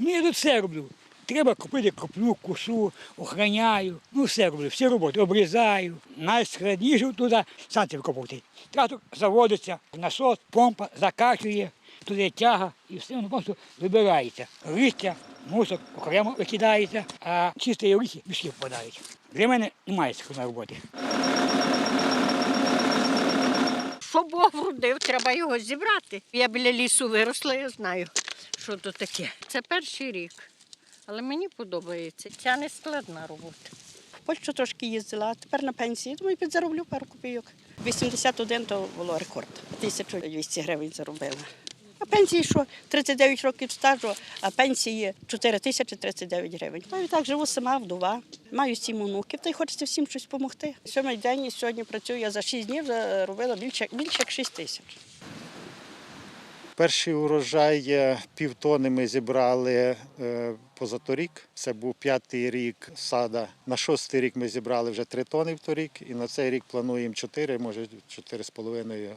Ні, я тут все роблю. Треба купити куплю, кушу, охороняю. Ну, все роблю, всі роботи, обрізаю. Найскладніше туди санти викопувати. Трактор заводиться, насос, помпа закачує, туди тяга і все воно просто вибирається. Листя, мусор окремо викидається, а чисті оріхи в мішки впадають. Для мене немає складної роботи. Що Бог вродив, треба його зібрати. Я біля лісу виросла, я знаю, що то таке. Це перший рік. Але мені подобається. Ця не складна робота. В Польщу трошки їздила, а тепер на пенсії. Думаю, підзароблю пару копійок. 81 то було рекорд. 1200 гривень заробила. А пенсії що? 39 років стажу, а пенсії 4039 гривень. Ну і так живу сама, вдова. Маю сім онуків, та й хочеться всім щось допомогти. Сьомий день і сьогодні працюю. Я за 6 днів заробила більше, більше як 6 тисяч. Перший урожай півтони ми зібрали е, позаторік. Це був п'ятий рік сада. На шостий рік ми зібрали вже три тони в торік, і на цей рік плануємо чотири, може чотири з половиною